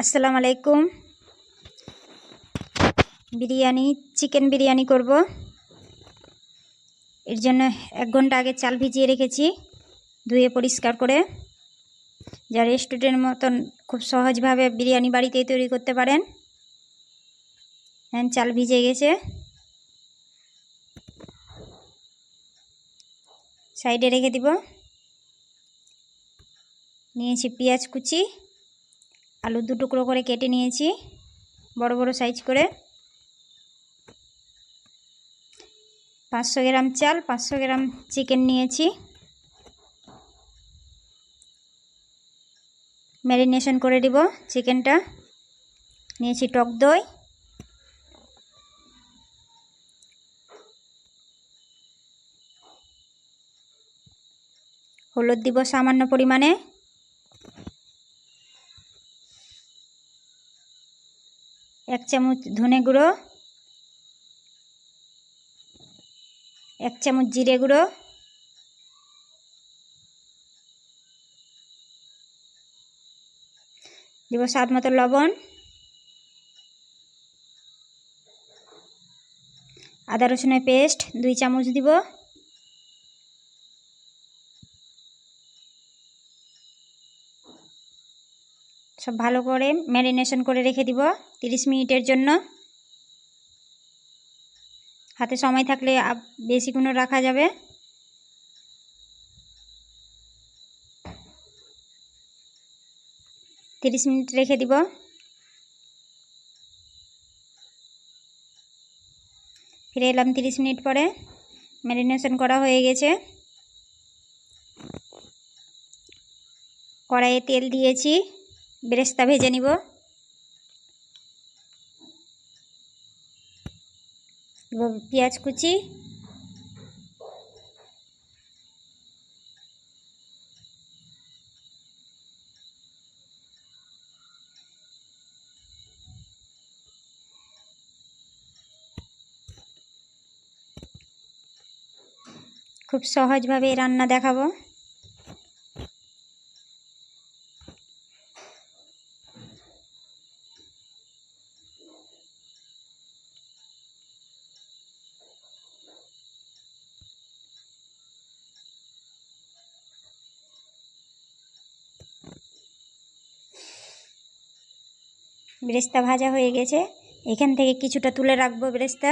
আসসালামু আলাইকুম। বিরিয়ানি, চিকেন বিরিয়ানি করব। এর জন্য এক ঘণ্টা আগে চাল ভিজিয়ে রেখেছি, ধুয়ে পরিষ্কার করে। যা রেস্টুরেন্টের মতন খুব সহজভাবে বিরিয়ানি বাড়িতেই তৈরি করতে পারেন। হ্যাঁ চাল ভিজে গেছে। সাইডে রেখে দিব। নিয়েছি পেঁয়াজ কুচি। আলু দু টুকরো করে কেটে নিয়েছি, বড় বড় সাইজ করে। পাঁচশো গ্রাম চাল, পাঁচশো গ্রাম চিকেন নিয়েছি। ম্যারিনেশন করে দিব চিকেনটা নিয়েছি টক দই। হলুদ দিব সামান্য পরিমাণে। এক চামচ ধনে গুঁড়ো, এক চামচ জিরে গুঁড়ো, দিব স্বাদ মতো লবণ, আদা রসুনের পেস্ট দুই চামচ দিব। সব ভালো করে ম্যারিনেশন করে রেখে দিব তিরিশ মিনিটের জন্য। হাতে সময় থাকলে বেশিক্ষণও রাখা যাবে। তিরিশ মিনিট রেখে দিব। ফিরে এলাম তিরিশ মিনিট পরে। ম্যারিনেশন করা হয়ে গেছে। কড়াইয়ে তেল দিয়েছি। বেরেস্তা ভেজে নিব। পেঁয়াজ কুচি। খুব সহজভাবে রান্না দেখাবো। বেরেস্তা ভাজা হয়ে গেছে। এখান থেকে কিছুটা তুলে রাখব বেরেস্তা।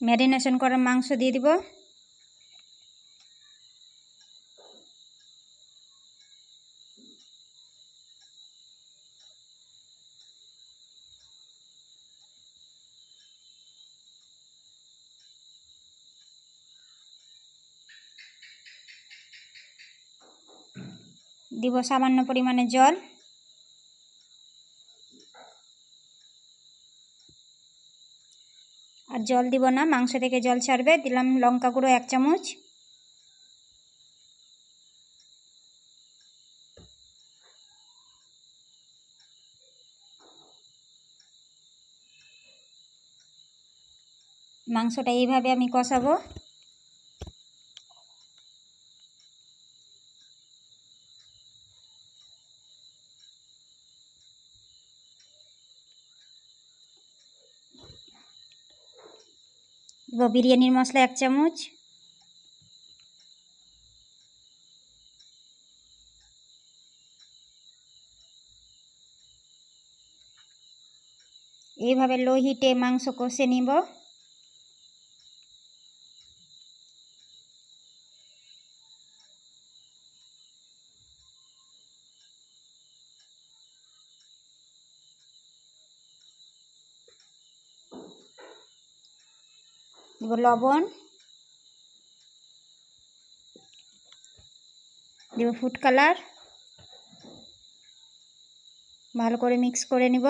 ম্যারিনেশন করা মাংস দিয়ে দিব। দিব সামান্য পরিমাণে জল। আর জল দিব না, মাংস থেকে জল ছাড়বে। দিলাম লঙ্কা গুঁড়ো এক চামচ। মাংসটা এইভাবে আমি কষাবো। বিরিয়ানির মশলা এক চামচ। এইভাবে লোহিটে মাংস কষে নিব। লবণ দিব ফুড কালার ভালো করে মিক্স করে নিব।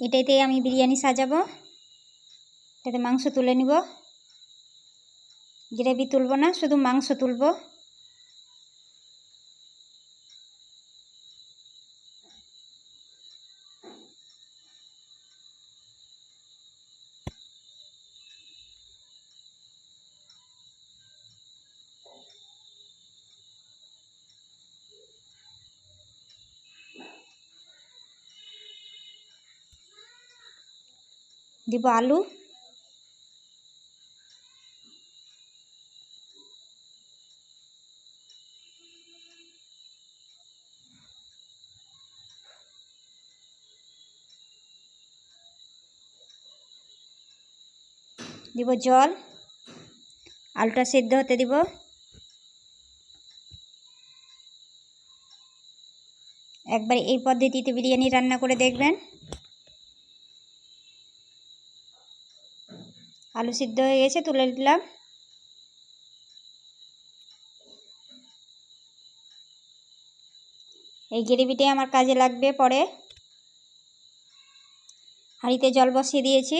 এটাইতে আমি বিরিয়ানি সাজাবো। এতে মাংস তুলে নিব। গ্রেভি তুলবো না শুধু মাংস তুলব। দিব আলু। দিব জল। আলুটা সেদ্ধ হতে দিব। একবার এই পদ্ধতিতে বিরিয়ানি রান্না করে দেখবেন। আলু সিদ্ধ হয়ে গেছে, তুলে দিলাম এই গ্রেভিটাই আমার কাজে লাগবে পরে। হাঁড়িতে জল বসিয়ে দিয়েছি।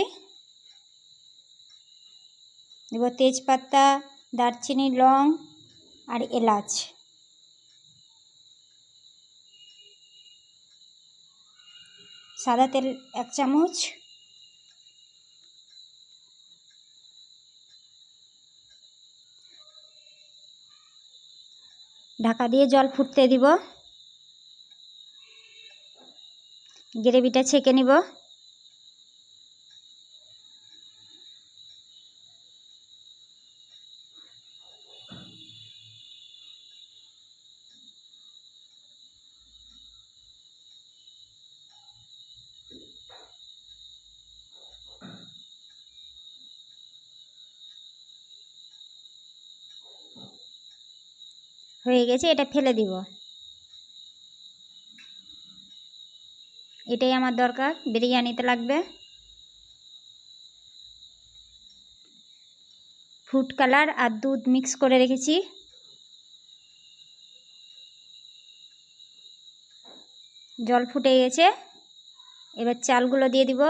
দেব তেজপাতা, দারচিনি, লং আর এলাচ। সাদা তেল এক চামচ। ঢাকা দিয়ে জল ফুটতে দিব। গ্রেভিটা ছেঁকে নিব। হয়ে গেছে, এটা ফেলে দিব। এটাই আমার দরকার, বিরিয়ানিতে লাগবে। ফুড কালার আর দুধ মিক্স করে রেখেছি। জল ফুটে গেছে, এবার চালগুলো দিয়ে দিব।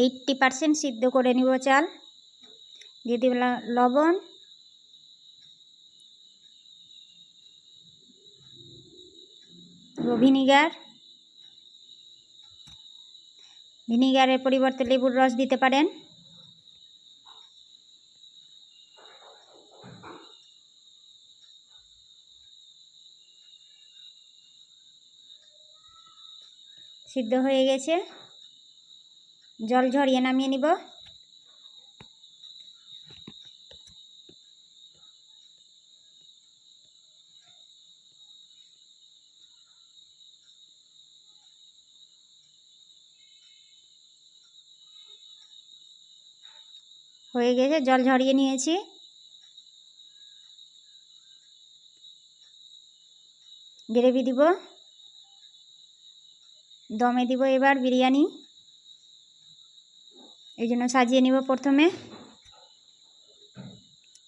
এইটটি পারসেন্ট সিদ্ধ করে নিব চাল। দিয়ে দিব লবণ। ভিনিগার। ভিনিগারের পরিবর্তে লেবুর রস দিতে পারেন। সিদ্ধ হয়ে গেছে। জল ঝরিয়ে নামিয়ে নিব। হয়ে গেছে, জল ঝরিয়ে নিয়েছি। গ্রেভি দিব। দমে দিব এবার বিরিয়ানি। এই জন্য সাজিয়ে নিব প্রথমে।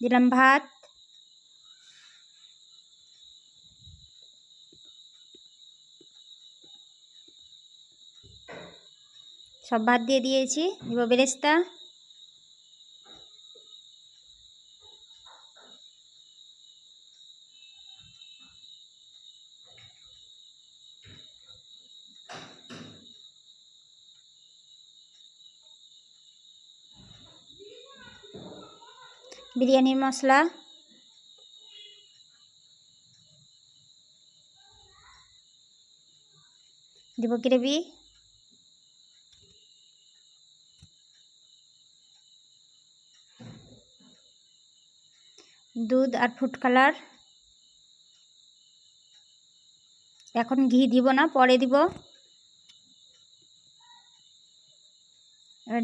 দিলাম ভাত। সব ভাত দিয়ে দিয়েছি। দিব বেরেস্তা। বিরিয়ানির মশলা। দিব গ্রেভি। দুধ আর ফুড কালার। এখন ঘি দিব না, পরে দিব।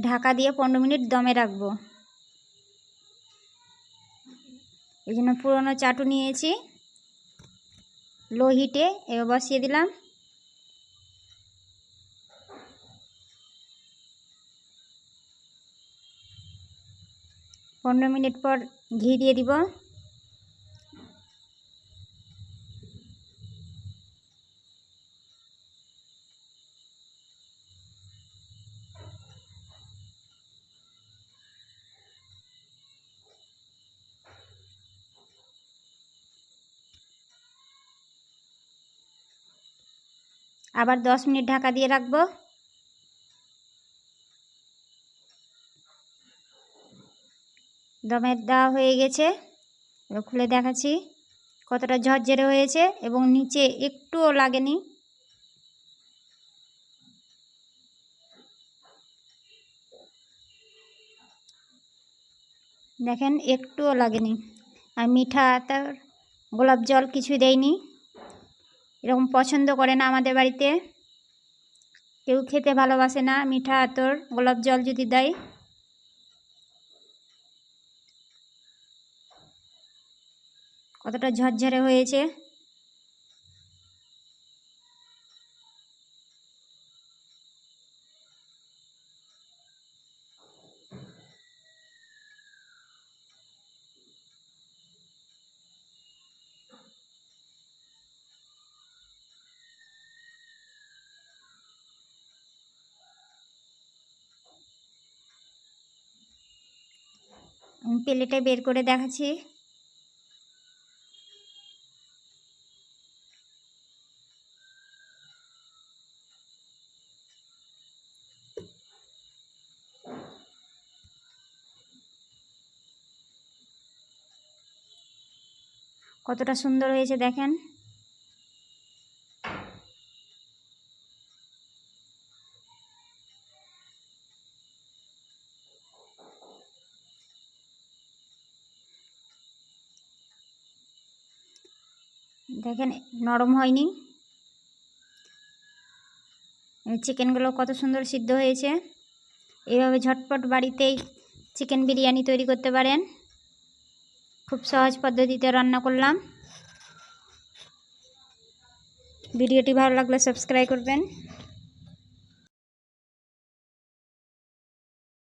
ঢাকা দিয়ে পনেরো মিনিট দমে রাখব। এই জন্য পুরোনো চাটু নিয়েছি। লো হিটে এবার বসিয়ে দিলাম। পনেরো মিনিট পর ঘি দিয়ে দিব। আবার দশ মিনিট ঢাকা দিয়ে রাখব। দমের দেওয়া হয়ে গেছে। এবার খুলে দেখাচ্ছি কতটা ঝরঝরে হয়েছে এবং নিচে একটুও লাগেনি। দেখেন একটুও লাগেনি। আর মিঠা তার গোলাপ জল কিছুই দেয়নি। এরকম পছন্দ করে না আমাদের বাড়িতে। কেউ খেতে ভালোবাসে না, মিঠা আতর, গোলাপ জল যদি দেয়। কতটা ঝরঝরে হয়েছে। প্লেটে বের করে দেখাচ্ছি। কতটা সুন্দর হয়েছে দেখেন। দেখেন, নরম হয়নি। চিকেনগুলো কত সুন্দর সিদ্ধ হয়েছে। এইভাবে ঝটপট বাড়িতেই চিকেন বিরিয়ানি তৈরি করতে পারেন। খুব সহজ পদ্ধতিতে রান্না করলাম। ভিডিওটি ভালো লাগলে সাবস্ক্রাইব করবেন।